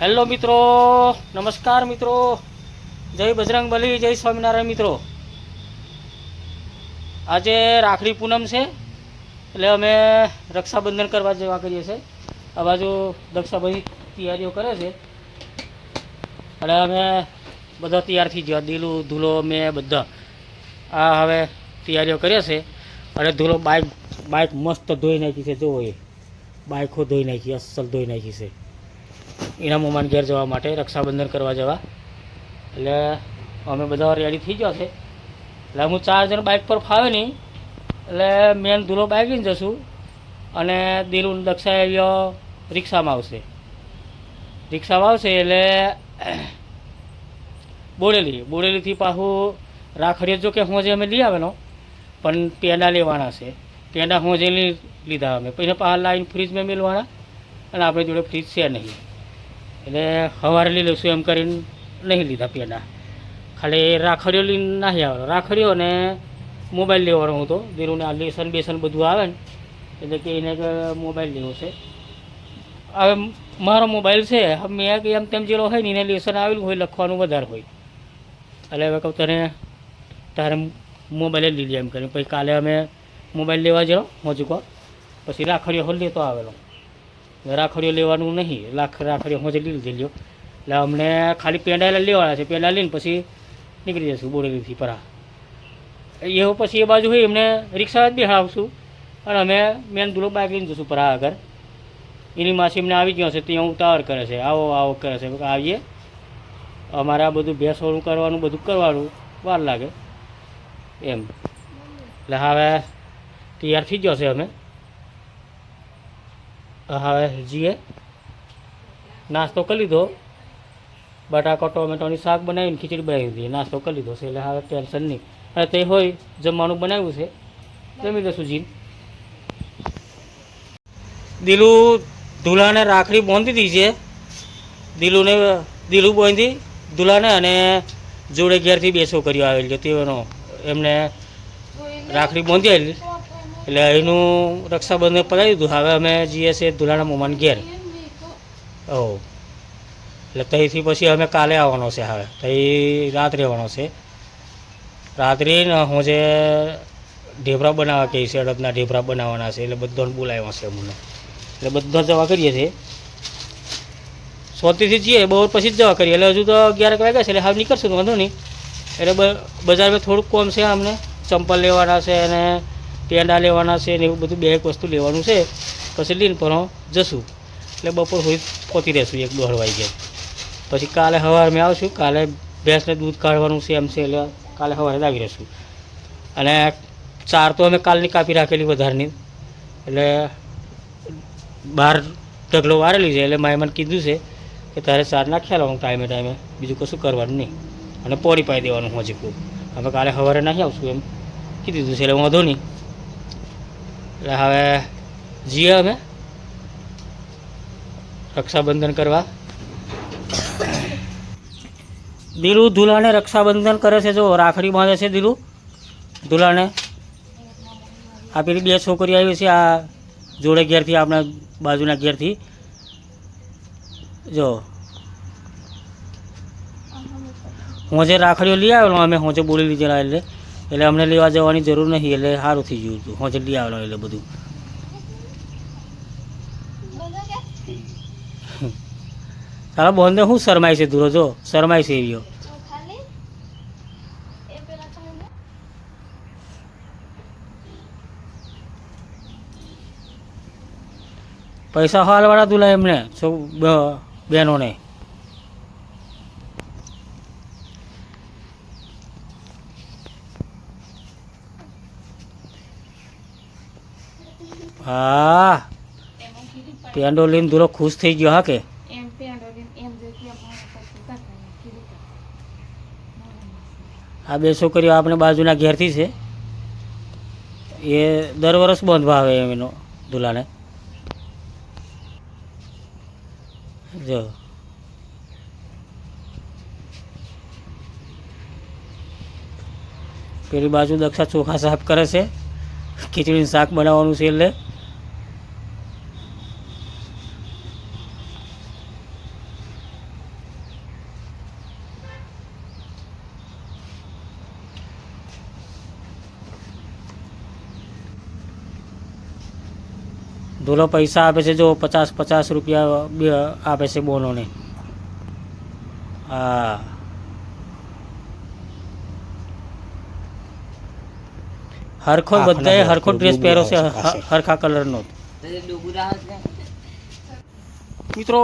Hello મિત્રો, નમસ્કાર મિત્રો. જય બજરંગ બલી, જય સ્વામિનારાયણ મિત્રો. આજે રાખડી પૂનમ છે, એટલે અમે રક્ષાબંધન કરવા જવા કરીએ છીએ. આ બાજુ દક્ષાભાઈ તૈયારીઓ કરે છે. અને અમે બધા તૈયાર થઈ ગયા દિલું, ધૂલો, મેં બધા. આ હવે તૈયારીઓ કરીએ છે અને ધૂલો બાઇક બાઇક મસ્ત ધોઈ નાખી છે જોવો એ. બાઇકો ધોઈ નાખી, અસલ ધોઈ નાખી છે. એના મમાન ઘેર જવા માટે, રક્ષાબંધન કરવા જવા. એટલે અમે બધા રેડી થઈ ગયા એટલે હું ચાર જણ બાઇક પર ફાવે નહીં. એટલે મેન ધૂલો બાઇક લઈને જશું. અને દિલ દક્ષા આવ્યો, રિક્ષામાં આવશે. રિક્ષામાં આવશે એટલે બોડેલી. બોડેલીથી પાછું રાખડીએ જો કે હોજે અમે લઈ આવેલો. પણ પેંડા લેવાના છે. પેંડા હું જે લીધા અમે. પછી પાછા લાઈન ફ્રીજમાં મેળવાના અને આપણી જોડે ફ્રીજ છે નહીં. એટલે સવારે લઈ લઈશું એમ કરીને નહીં લીધા પેંડા. ખાલી રાખડીઓ લઈને નાહી આવવાનો રાખડીઓ અને મોબાઈલ લેવાનો હતો. દીરુને આ લેસન બેસન બધું આવે ને, એટલે કે એને મોબાઈલ લેવો છે. હવે મારો મોબાઈલ છે મેં કે એમ તેમ જેલો હોય ને એને લેસન આવેલું હોય, લખવાનું વધારે હોય. એટલે હવે કહું તને, તારે મોબાઈલ લીધી એમ કરીને. પછી કાલે અમે મોબાઈલ લેવા ગયો કહો પછી રાખડીઓ હોલ લેતો આવેલો. રાખડીઓ લેવાનું નહીં. લાખ રાખડીઓ હું જ લીધી એટલે અમને ખાલી પેંડાયેલા લેવાના છે. પેંડા લઈને પછી નીકળી જઈશું બોડેલીથી પરા. એવું પછી એ બાજુ હોય એમને રિક્ષા જ બેહાડશું અને અમે મેન દુલો બાઇક લઈને જઈશું પરા આગળ. એની માસી એમને આવી ગયો છે. ત્યાં ઉતાવળ કરે છે. આવો આવો કરે છે. આવીએ. અમારે આ બધું ભેંસોનું કરવાનું, બધું કરવાનું. વાર લાગે. એમ. એટલે હવે તૈયાર થઈ ગયો છે અમે. હવે જીએ. નાસ્તો કરી લીધો. બટાકા ટોમેટોની શાક બનાવીને ખીચડી બનાવી દીધી. નાસ્તો કરી લીધો છે, એટલે હવે ટેન્શન નહીં. અને તે હોય, જમવાનું બનાવ્યું છે. જમી લેશું જીન દિલું ધૂલાને રાખડી બાંધી દીધી છે. દિલુને, દિલું બાંધી દુલાને અને જોડે ઘેરથી બેસો કર્યો આવેલી છે. તેનો એમને રાખડી બાંધી આવેલી એટલે અહીંનું રક્ષાબંધન પતાવી દીધું. હવે અમે જઈએ છીએ દુલાના મોમાન ઘેર. ઓ. એટલે ત્યાંથી પછી અમે કાલે આવવાનો છે હવે. ત્યાં રાત રહેવાનો છે. રાત્રે હું જે ઢેબરા બનાવવા કહે છે, અડદના ઢેબરા બનાવવાના છે, એટલે બધાને બોલાવ્યા છે અમને. એટલે બધા જવા કરીએ છીએ. સોતીથી જઈએ બહુ પછી જ જવા કરીએ. એટલે હજુ તો અગિયાર વાગ્યા છે, એટલે હાલ નીકળશું, વાંધો નહીં. એટલે બજારમાં થોડુંક કોમ છે અમને. ચંપલ લેવાના છે અને પેંડા લેવાના છે ને એવું બધું બે એક વસ્તુ લેવાનું છે. પછી લઈને પણ જશું. એટલે બપોર સુધી પહોંચી રહેશું એક દોઢ વાગે પછી કાલે સવારે મેં આવશું. કાલે ભેંસને દૂધ કાઢવાનું છે એમ છે એટલે કાલે સવારે આવી રહેશું. અને ચાર તો અમે કાલની કાપી રાખેલી વધારની. એટલે બહાર ઢગલો વારેલી છે એટલે માએ મને કીધું છે કે તારે ચાર નાખ્યા લાવું ટાઈમે ટાઈમે. બીજું કશું કરવાનું નહીં. અને પોળી પાઈ દેવાનું હજી ખૂબ અમે કાલે સવારે નાખી આવશું એમ કીધું છે એટલે વાંધો નહીં. એટલે હવે જઈએ અમે. રક્ષાબંધન કરવા. દિલુ દુલાને રક્ષાબંધન કરે છે. જો, રાખડી બાંધે છે દિલુ. દુલાને. આ પેલી બે છોકરી આવી છે આ જોડે ઘેરથી, આપણા બાજુના ઘેરથી. જો. હું જે રાખડીઓ લઈ આવેલો, અમે હું જે બોલી લીધેલા એટલે. એટલે અમને લેવા જવાની જરૂર નહીં, એટલે સારું થઈ ગયું હતું. હું જે લઈ આવેલો એટલે બધું. ચાલો, બોંધે શું શરમાય છે ધૂરો જો શરમાય છે એરિયો પૈસા હાલવાળા દુલા એમને છો બ- બહેનોને. હા. પેન્ડો લઈને દુલો ખુશ થઈ ગયો હા કે? એમ એમ આ બે છોકરીઓ આપણે બાજુના ઘેરથી છે. એ દર વર્ષ બાંધવા આવે એનો દુલાને. જો. પેલી બાજુ દક્ષા ચોખા સાફ કરે છે. ખીચડીનું શાક બનાવવાનું છે એટલે. ધૂલો પૈસા આપે છે જો પચાસ પચાસ રૂપિયા બે આપે છે બોનોને હા હરખો બધાએ હરખો ડ્રેસ પહેર્યો છે હ- હરખા કલરનો મિત્રો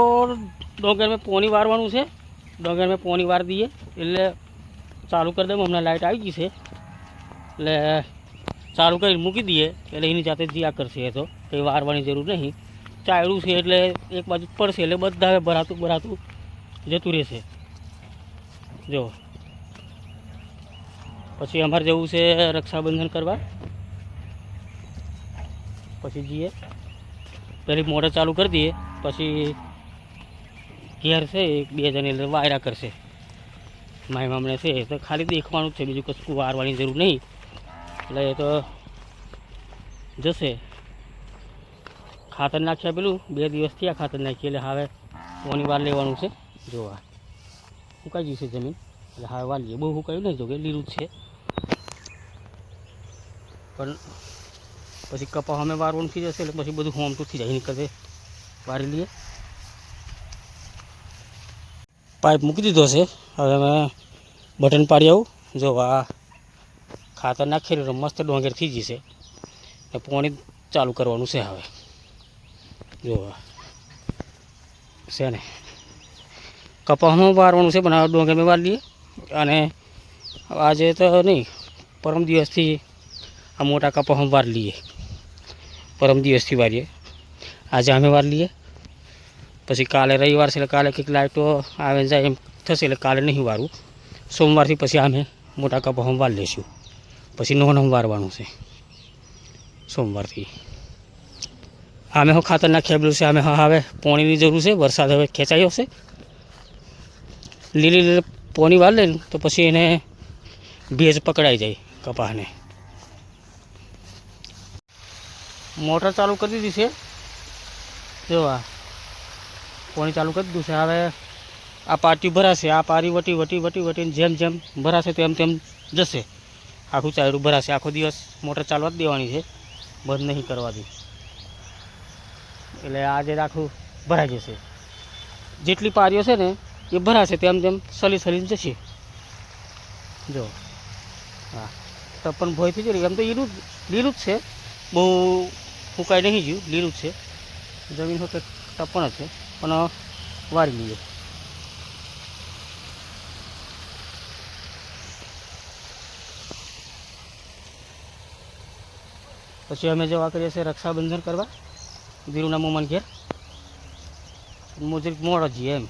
ડોંગર મેં પોની વારવાનું છે ડોંગર મેં પોની વાર દઈએ એટલે ચાલુ કરી દઉં હમણાં લાઇટ આવી ગઈ છે એટલે ચાલુ કરી મૂકી દઈએ. એટલે એની જાતે જીયા કરશે એ તો કંઈ વારવાની જરૂર નહીં. ચાયડું છે એટલે એક બાજુ પડશે એટલે બધા ભરાતું ભરાતું જતું રહેશે. જો. પછી અમારે જવું છે રક્ષાબંધન કરવા. પછી જઈએ. પહેલી મોટર ચાલુ કરી દઈએ. પછી ઘેર છે એક, બે જણ વાયરા કરશે. માય મામણે છે તો ખાલી દેખવાનું જ છે, બીજું કશું વારવાની જરૂર નહીં. એટલે એ તો જશે. ખાતર નાખ્યા પેલું, બે દિવસથી આ ખાતર નાખીએ એટલે હવે પોની વાર લેવાનું છે. જોવા સુકાઈ ગયું છે જમીન. એટલે હવે વાલીએ બહુ સુકાયું નહીં જોકે લીલું છે. પણ પછી કપા અમે વારવાનું થઈ જશે એટલે પછી બધું હોમતું થઈ જાય. કરતે વારી લઈએ. પાઇપ મૂકી દીધો છે. હવે અમે બટન પાડી આવું. જો આ ખાતર નાખીને રહ્યું મસ્ત ડોંગર થઈ જશે. ને પાણી ચાલુ કરવાનું છે હવે. જો છે ને. કપાસમાં વારવાનું છે, પણ ડોંગર મેં વાર લઈએ અને આજે તો નહીં, પરમ દિવસથી આ મોટા કપાસમાં વાર લઈએ. પરમ દિવસથી વારીએ. આજે અમે વાર લઈએ. પછી કાલે રવિવાર છે, એટલે કાલે કંઈક લાઇટો આવે જાય એમ થશે, એટલે કાલે નહીં વારવું સોમવારથી પછી અમે મોટા કપાસમાં વાર લઈશું. પછી નોનમ વારવાનું છે. સોમવારથી. આમે હું ખાતર નાખેલું છે અમે હવે પોણીની જરૂર છે, વરસાદ હવે ખેંચાયો છે. લીલી લીલી પોણી વાર લે તો પછી એને ભેજ પકડાઈ જાય કપાસને. મોટર ચાલુ કરી દીધી છે. જો આ પાણી ચાલુ કરી દીધું છે. હવે આ પાટી ભરાશે, આ પારી વટી વટી વટી વટીને જેમ જેમ ભરાશે તેમ તેમ જશે. આખું ચાયરું ભરાશે આખો દિવસ મોટર ચાલવા જ દેવાની છે. બંધ નહીં કરવાથી. એટલે આજે આખું ભરાઈ જશે. જેટલી પારીઓ છે ને, એ ભરાશે તેમ તેમ સલી સલીને જશે. જો. હા. તપન ભોય થઈ જાય એમ તો લીલું લીલું જ છે. બહુ ફૂંકાઈ નહીં ગયું. લીલું જ છે. જમીન હોય તપણ જ છે. પણ વારી લઈએ. પછી અમે જવા કરીએ છીએ રક્ષાબંધન કરવા. વીરુના મોમન ઘેર. મુજબ મોડ જઈએ એમ.